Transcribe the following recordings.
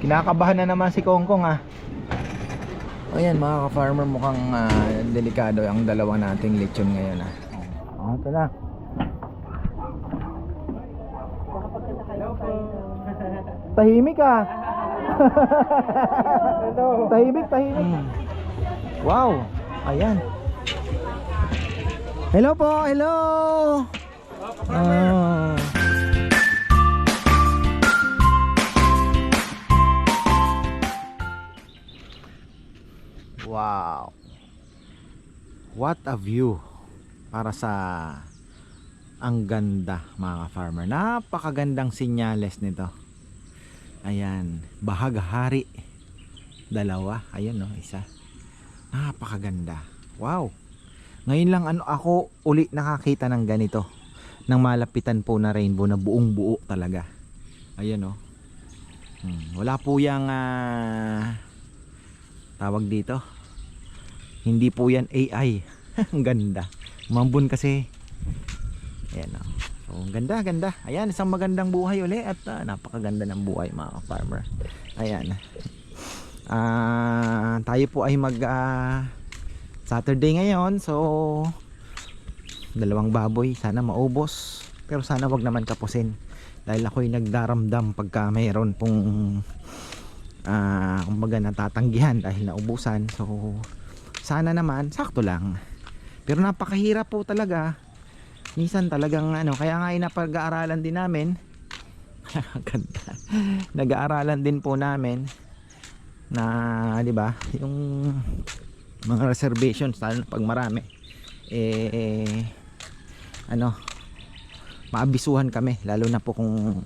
Kinakabahan na naman si Kongkong ah. O yan mga ka-farmer mukhang ah, delikado ang dalawa nating lechon ngayon ah. Oh, ito na. Tahimik ah. tahimik, tahimik. Wow. Ayan. Hello po, hello. Ah. Wow. What a view para sa ang ganda mga farmer. Napakagandang sinyales nito. Ayan, bahaghari. Dalawa, ayun no, isa. Napakaganda. Wow. Ngayon lang ano ako uli nakakita ng ganito. Nang malapitan po na rainbow na buong buo talaga. Ayan no. Hmm, wala po yang ah, tawag dito. Hindi po yan AI. ang ganda. Mambun kasi. Ayan o. So, ang ganda, ganda. Ayan, isang magandang buhay uli at ah, napakaganda ng buhay mga farmer. Ayan. Ah, tayo po ay mag ah, Saturday ngayon. So, dalawang baboy. Sana maubos. Pero sana wag naman kapusin. Dahil ako'y nagdaramdam pagka mayroon pong ah, kumbaga natatanggihan dahil naubusan. So, sana naman sakto lang. Pero napakahirap po talaga. Minsan talagang ano, kaya nga ay napag-aaralan din namin. Nag-aaralan din po namin na 'di ba, yung mga reservations lalo pag marami eh, eh ano maabisuhan kami lalo na po kung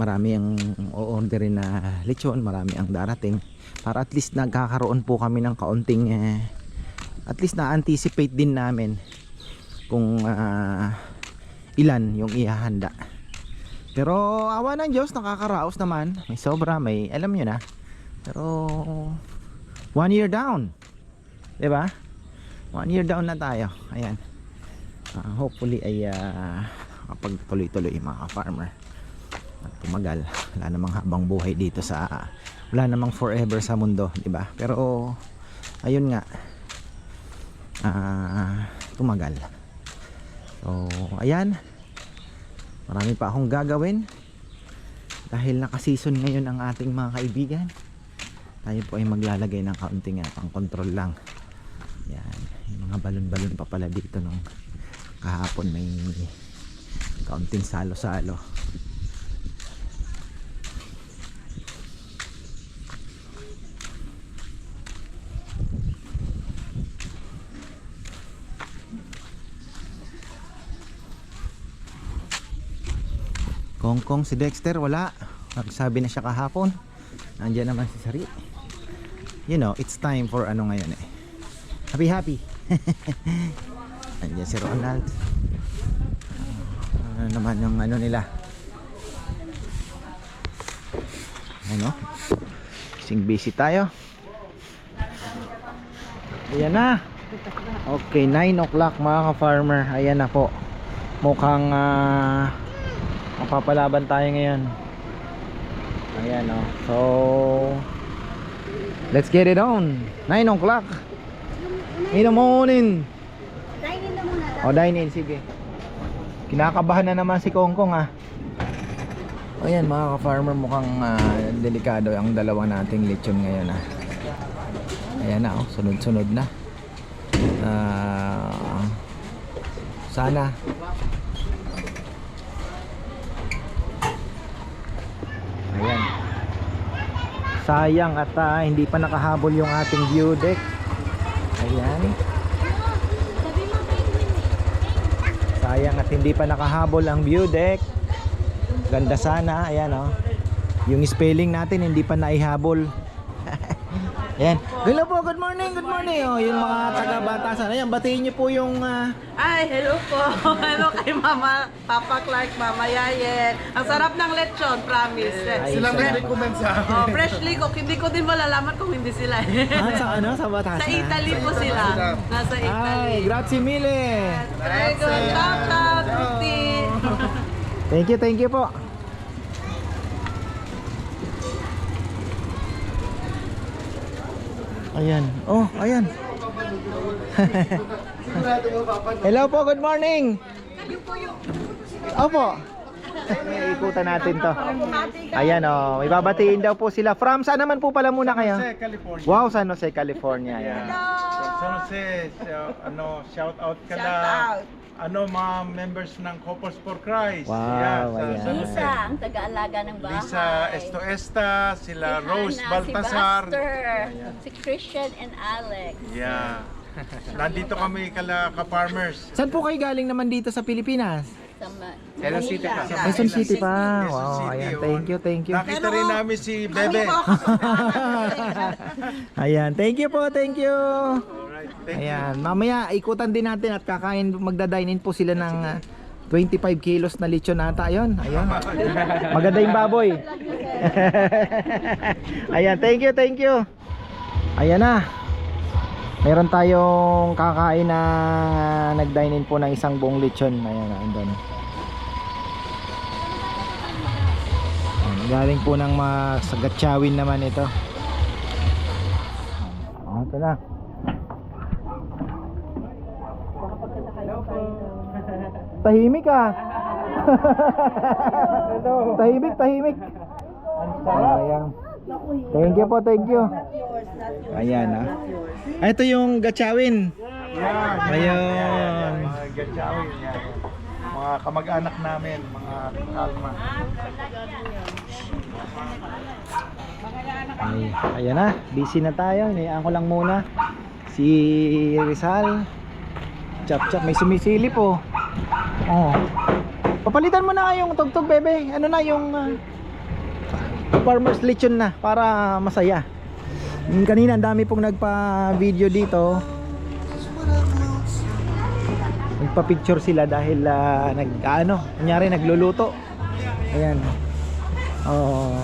marami ang o-orderin na lechon marami ang darating para at least nagkakaroon po kami ng kaunting eh, at least na-anticipate din namin kung ah, ilan yung ihahanda. Pero awa ng Diyos nakakaraos naman. May sobra may alam nyo na. Pero one year down. Ba one year down na tayo. Ayan. Ah, hopefully ay uh, kapag tuloy-tuloy mga farmer. At tumagal. Wala namang habang buhay dito sa wala namang forever sa mundo di ba pero ayun nga ah, tumagal. So ayan. Marami pa akong gagawin. Dahil naka-season ngayon ang ating mga kaibigan tayo po ay maglalagay ng kaunting uh, pang control lang. Yan yung mga balon-balon pa pala dito nung kahapon may kaunting salo-salo Kongkong si Dexter wala. Nagsabi na siya kahapon. Nandiyan naman si Sari. You know it's time for ano ngayon eh. Happy happy. Nandiyan si Ronald. Ano naman yung ano nila? Ano? Kasing busy tayo. Ayan na. Okay 9 o'clock mga ka-farmer. Ayan na po. Mukhang ah, mapapalaban tayo ngayon. Ayan o so let's get it on. 9 o'clock. In the morning. Dine in na muna o dine in. Sige. Kinakabahan na naman si Kongkong ah. O yan mga ka-farmer mukhang ah, delikado ang dalawa nating lechon ngayon ah. Ayan na oh. Sunod-sunod na. Ah, sana ayan. Sayang at ah, hindi pa nakahabol yung ating view deck. Ayan. Sayang at hindi pa nakahabol ang view deck. Ganda sana. Ayan oh. Yung spelling natin hindi pa naihabol ayan hello po good morning good morning oh yung mga taga batasan ayan batiin niyo po yung ah, Ay, hello po. hello kay Mama, Papa Clark, Mama Yaye. Ang sarap ng lechon, promise. Ay, Silang salamat. nag-recommend sa akin. Oh, freshly cooked. Hindi ko din malalaman kung hindi sila. ah, sa ano sa batasan Sa Italy po sila. Nasa Italy. ay grazie mille Very good. Ciao, ciao, Tutti. Thank you, thank you po. Ayan. Oh, ayan. Hello po, good morning. Opo. Ikutan natin to. Ayan oh, may babatiin daw po sila. From saan naman po pala muna kayo? Jose, California. Wow, San Jose, California. Ayan. San Jose, ano, shout out ka na. Ano, mga members ng Couples for Christ. Wow, Yeah, sa ayan. San. Lisa, ang taga-alaga ng bahay. Lisa Esto Esta, sila Si Rose Hannah, Baltasar. Si Buster, si Christian and Alex. Yeah. Nandito kami kala ka-farmers. Saan po kayo galing naman dito sa Pilipinas? Sa Quezon City pa. Quezon City pa. Wow, City, ayan. oh. Thank you, thank you. Nakita rin namin si Bebe. ayan, thank you po, thank you. Alright, thank you. Ayan, mamaya ikutan din natin at kakain magda-dine in po sila ng ah, 25 kilos na lechon ata yun. Ayun. Maganda yung baboy. Ayan, thank you, thank you. Ayan na. Meron tayong kakain na ah, nag-dine in po ng isang buong lechon. Ayan na, andun. Galing po ng mga sagatsyawin naman ito. Ah, ito na. Tahimik ah. tahimik, tahimik. Ayan. Thank you po, thank you. Ayan ah. Ah, Ito yung gatchawin. Yeah, Ayun. Mga gatchawin yan. Mga kamag-anak namin, mga kalma. Ay, ayan na, busy na tayo. Hinayaan ko lang muna si Rizal. Chap chap, may sumisilip oh. Oh. Papalitan mo na yung tugtog bebe. Ano na yung ah, farmer's lechon na para masaya. Yung kanina ang dami pong nagpa-video dito. Nagpa-picture sila dahil ah, nag ano, kunyari nagluluto. Ayan. Oh.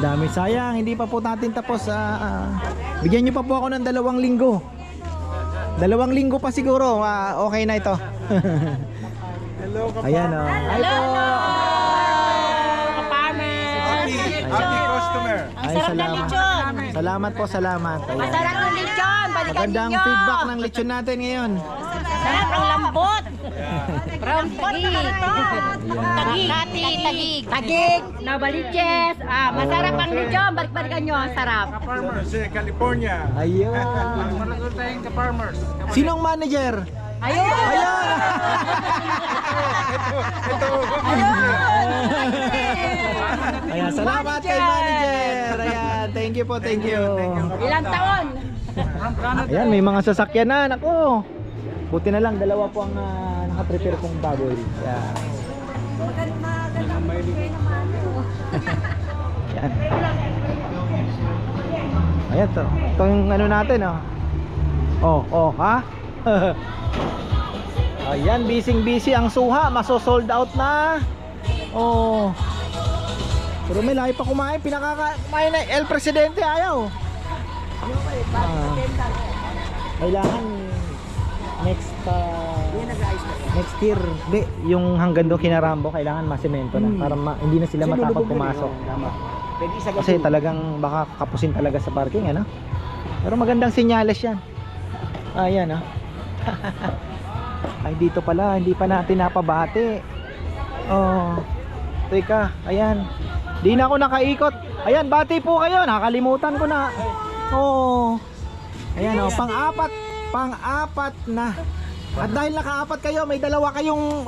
Dami sayang, hindi pa po natin tapos. ah, ah. bigyan nyo pa po ako ng dalawang linggo. Dalawang linggo pa siguro, ah, okay na ito. Hello, ka Ayan oh. Hi po. Happy, happy customer. Ay, salamat. Salamat po, salamat. Ayan. Masarap ng lechon! Balikan Magandang ninyo! feedback ng lechon natin ngayon. Sarap ang lambot! From tagig! Ayan. Tagig! Tagig! Tagig! Nabaliches! Ah, masarap ang lechon! Balik-balikan nyo, ang sarap! San Jose, California. Ayun. Marami tayong ka-farmers. Sinong manager? Ayun! Ayun. Ito, Ayan, salamat kay manager. Ayan, thank you po, thank you. Ilang taon? Ayan, may mga sasakyan na. Buti na lang, dalawa po ang uh, nakaprepare kong baboy. Ayan. Ayan. Ayan, to. Ito yung ano natin, oh. Oh, oh, ha? Ayan, busy busy ang suha. Maso-sold out na. Oh. Pero may lahi pa kumain. Pinakaka kumain na. El Presidente ayaw. Ah, kailangan next uh, next year. Di yung hanggang doon kinarambo kailangan masemento na para ma- hindi na sila matakot pumasok. kasi talagang baka kapusin talaga sa parking ano? Pero magandang senyales yan. Ayan ah. Ay dito pala hindi pa natin napabati. Oh teka ayan. Di na ako nakaikot. Ayan bati po kayo. Nakalimutan ko na. Oh ayan oh pang-apat pang-apat na at dahil nakaapat kayo, may dalawa kayong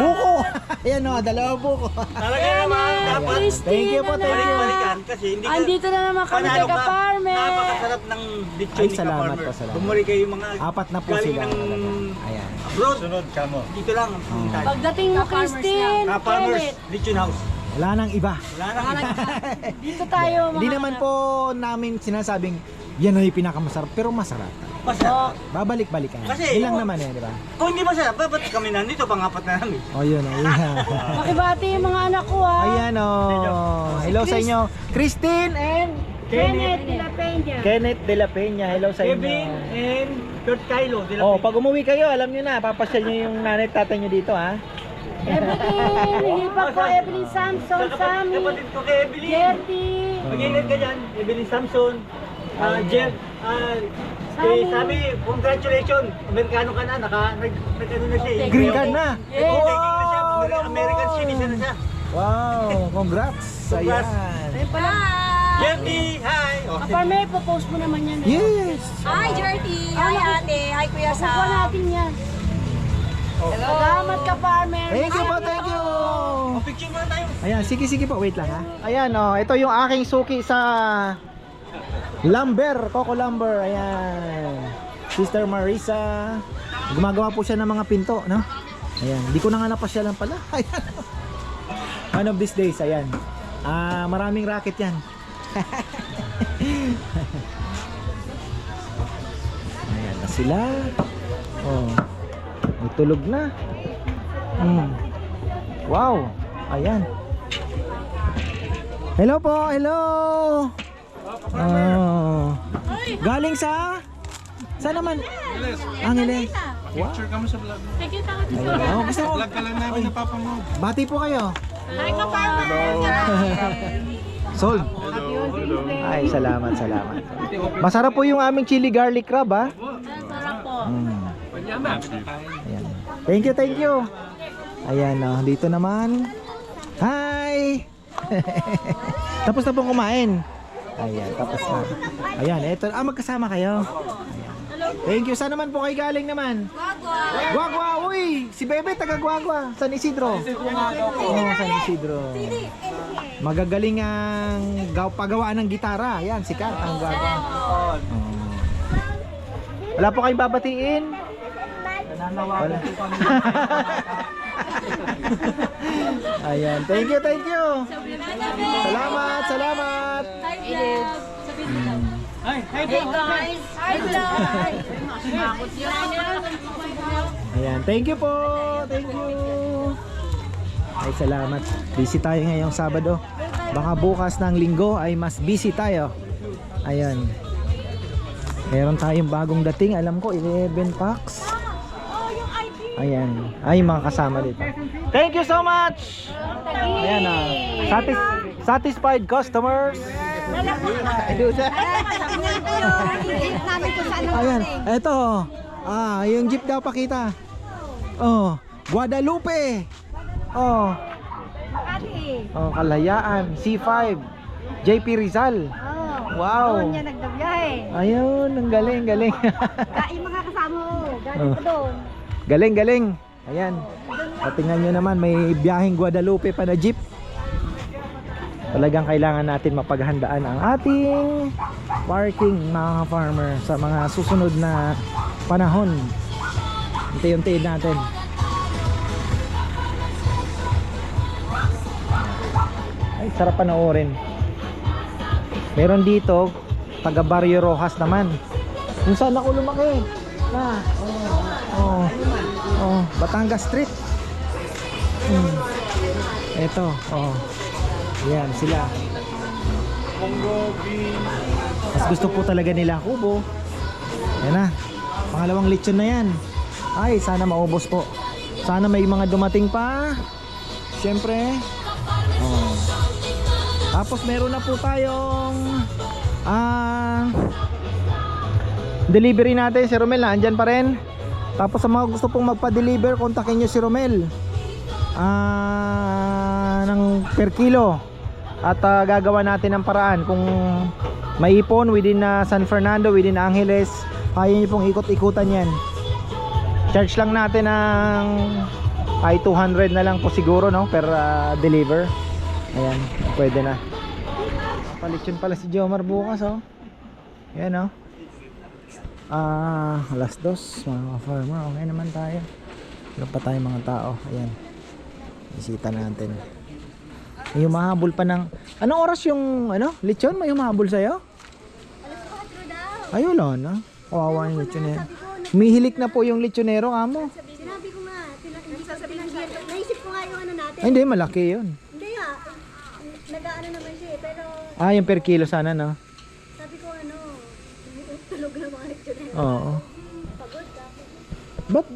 buko. Ayan o, dalawa buko. Talaga naman, dapat Thank you po, thank you. balik-balikan kasi hindi ka... Andito na naman kami taga ka. farmer. Napakasarap ng lechon Ay, ni salamat po, salamat. Bumuli kayo yung mga Apat na po galing sila. ng Ayan. abroad. Sunod ka mo. Dito lang ang pumunta. Pagdating mo, Christine, Ka-farmers, Kenneth, lechon house. Wala nang iba. Wala na. dito tayo mga Hindi naman po namin sinasabing yan ay pinakamasarap, pero masarap. Masarap. Babalik-balikan. Kasi- Yun lang naman eh, di ba? Kung hindi masarap, ba't kami nandito? Pangapat na namin. O yun, o yun. Makibati yung mga anak ko ha. Ayan o. Hello sa inyo. Christine and Kenneth de la Peña. Kenneth De La Peña. Hello sa inyo. Kevin and Kurt Kylo. De La Oh, Peña. pag umuwi kayo, alam niyo na, papasyal niyo yung nanay at tatay niyo dito, ha? Evelyn, nilipat ko Evelyn Samson, Sammy, Kapatid ko kay Evelyn. Jerty. Mag-ingat ka dyan. Evelyn Samson. Ah, Jeff. Ah, Sammy. eh, sabi, congratulations. Amerikano ka na. Naka, nag, nag, ano na siya. eh. Green card na. Oo, taking na siya. Wow, Amer- American citizen na siya. Wow, congrats. Congrats. Ayan. Ayun pala. Jeffy, hi. Oh, Aparme, popost mo naman yan. eh. Yes. Hi, Jerty. Hi, ate. Hi, Kuya Kuha natin yan. Salamat ka, farmer. Thank you po, thank you. oh, picture muna tayo. Ayan, sige sige po, wait lang ha. Ayan oh, ito yung aking suki sa Lumber, Coco Lumber. Ayan. Sister Marisa. Gumagawa po siya ng mga pinto, no? Ayan, hindi ko na nga napasyalan pala. Ayan. One of these days, ayan. Ah, maraming racket 'yan. ayan na sila. Oh. May tulog na. Mm. Wow. Ayan. Hello po, hello. Oh. Galing sa Saan naman? Angeles. Wow. Picture ka mo sa vlog. Ayan. Oh, gusto mo? Vlog ka lang namin napapanood. Bati po kayo. Sold. Ay, salamat, salamat. Masarap po yung aming chili garlic crab, ha? Masarap po. Ayan. Thank you, thank you. Ayan, oh, dito naman. Hi! tapos na pong kumain. Ayan, tapos na. Ayan, eto. Ah, magkasama kayo. Ayan. Thank you. Saan naman po kayo galing naman? Guagua. Guagua, uy! Si Bebe, taga Guagua. San Isidro. Oo, San Isidro. Magagaling ang gaw pagawaan ng gitara. Yan, sikat ang Guagua. Oo. Wala po kayong babatiin? Wala. Ayan, thank you, thank you. Salamat, salamat. Ayan, thank you po. Thank you. Ay, salamat. Busy tayo ngayong Sabado. Baka bukas ng linggo ay mas busy tayo. Ayan. Meron tayong bagong dating. Alam ko, 11 packs. Ayan. Ay, mga kasama dito. Thank you so much! Ayan ah. Satis- satisfied customers. Ayan. Eto. Ah, yung jeep daw pakita. Oh, Guadalupe. Oh. Oh, Kalayaan, C5. JP Rizal. Wow. Doon niya nagdabiyahe. Ayun, ang galing, galing. Kain mga kasama mo. Galing Oh. doon. Galing, galing. Ayan. O, tingnan nyo naman, may biyaheng Guadalupe pa na jeep. Talagang kailangan natin mapaghandaan ang ating parking mga farmer sa mga susunod na panahon. Unti-untiin natin. Ay, sarap panoorin. Meron dito, taga Barrio Rojas naman. Kung saan ako lumaki. Na, oh, oh, Batangas Street. Hmm. Ito, oh. Yan, sila. Mas gusto po talaga nila kubo. Yan na. Pangalawang lechon na yan. Ay, sana maubos po. Sana may mga dumating pa. Siyempre. Oh. Tapos meron na po tayong ah delivery natin si Romel na andyan pa rin. Tapos sa mga gusto pong magpa-deliver, kontakin nyo si Romel. Ah ng per kilo. At ah, gagawa natin ng paraan kung maipon within na San Fernando, within Angeles, kaya nyo pong ikot-ikutan yan. Charge lang natin ng ay 200 na lang po siguro no per ah, deliver. Ayan, pwede na. Palitsun pala si Jomar bukas oh. Yan oh. Ah, alas dos mga farmer. Okay naman tayo. Meron pa tayong mga tao. Ayan. Bisita natin. May humahabol pa ng... Anong oras yung ano? Lechon? May humahabol sa'yo? Ay, wala na. Kawawa yung lechonero. Humihilik na po yung lechonero, amo. Sinabi ko nga. Naisip ko nga yung ano natin. Ay, hindi, malaki yun. Hindi nga, nag-ano naman siya eh. Pero Ah, yung per kilo sana, no? Tulog na mga lecturer. Oo. Pagod ka. Ba't?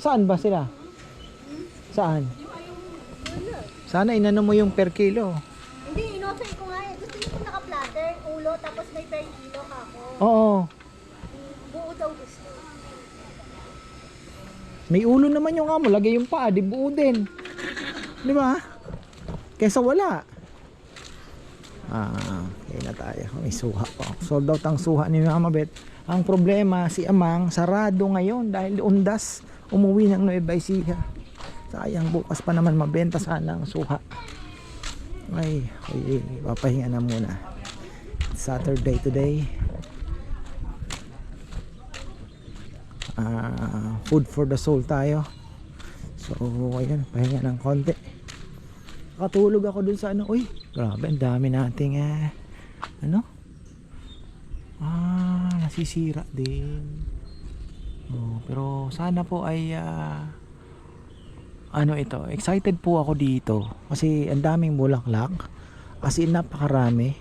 Saan ba sila? Saan? Sana inano mo yung per kilo. Hindi, inoffer ko nga eh. Gusto niyo naka-platter, ulo, tapos may per kilo ka ako. Oo. Buo daw gusto. May ulo naman yung amo, lagay yung paa, di buo din. Di ba? Kesa wala. Ah, okay na tayo. May suha pa. Sold out ang suha ni Mama Bet. Ang problema, si Amang sarado ngayon dahil undas umuwi ng Nueva Ecija. Sayang bukas pa naman mabenta sana ang suha. Ay, okay, papahinga na muna. Saturday today. Ah, food for the soul tayo. So, ayun, pahinga ng konti. Katulog ako dun sa ano, uy, grabe, ang dami nating eh, ano? Ah, nasisira din. Oh, pero sana po ay ah, ano ito, excited po ako dito kasi ang daming bulaklak. As in napakarami.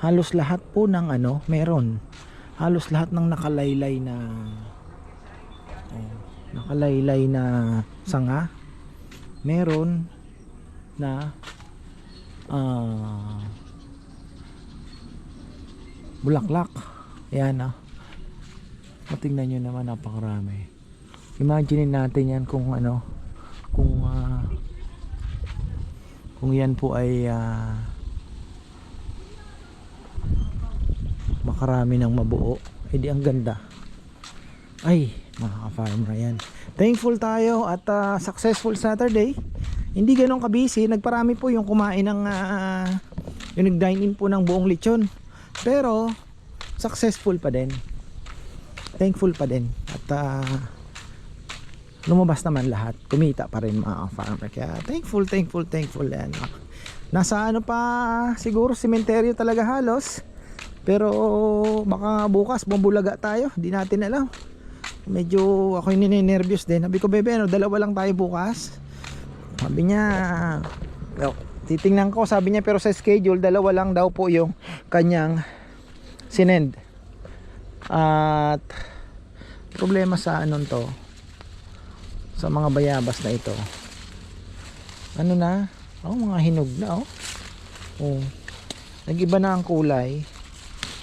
Halos lahat po ng ano, meron. Halos lahat ng nakalaylay na oh, nakalaylay na sanga. Meron na ah bulaklak. Ayan ah. Matingnan nyo naman napakarami. Imagine natin yan kung ano kung ah, kung yan po ay ah, makarami ng mabuo. edi ang ganda. Ay, mga ka-farmer yan. Thankful tayo at ah, successful Saturday. Hindi ganun kabisi. Nagparami po yung kumain ng ah, yung nag-dine in po ng buong lechon. Pero successful pa din. Thankful pa din. At ah, lumabas naman lahat. Kumita pa rin mga farmer. Kaya thankful, thankful, thankful yan. Nasa ano pa siguro sementeryo talaga halos. Pero baka bukas bumbulaga tayo. Di natin alam. Medyo ako yung ninenervyos din. Sabi ko, bebe, ano, dalawa lang tayo bukas. Sabi niya, titingnan ko, sabi niya, pero sa schedule, dalawa lang daw po yung kanyang sinend. At problema sa anon to, sa mga bayabas na ito. Ano na? Oh, mga hinog na, oh. Oh. Nag-iba na ang kulay.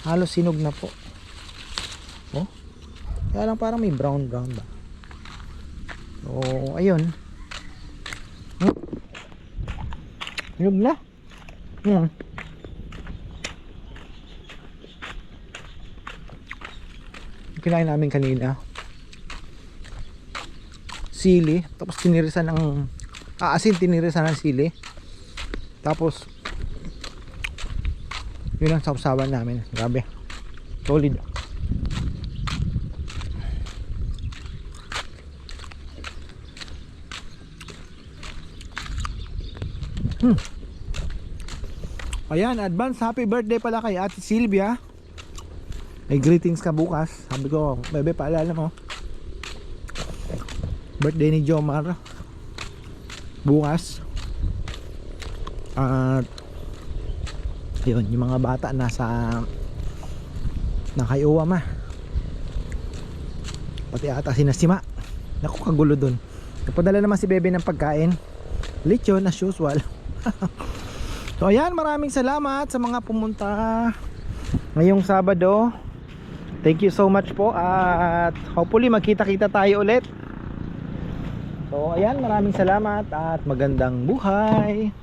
Halos hinog na po. Oh. Kaya lang parang may brown brown ba. So, ayun. Hmm. Hinog na. Hmm. Kinain namin kanina. Sili. Tapos tinirisan ng aasin tinirisan ng sili. Tapos yun ang sausawan namin. Grabe. Solid. Hmm. Ayan, advance happy birthday pala kay Ate Silvia. Ay greetings ka bukas. Sabi ko, bebe paalala mo. Birthday ni Jomar. Bukas. At yun, yung mga bata nasa nakayuwa ma. Pati ata si Nasima. Naku, kagulo dun. Napadala naman si Bebe ng pagkain. Lechon as usual. so ayan, maraming salamat sa mga pumunta ngayong Sabado. Thank you so much po at hopefully magkita-kita tayo ulit. So ayan, maraming salamat at magandang buhay.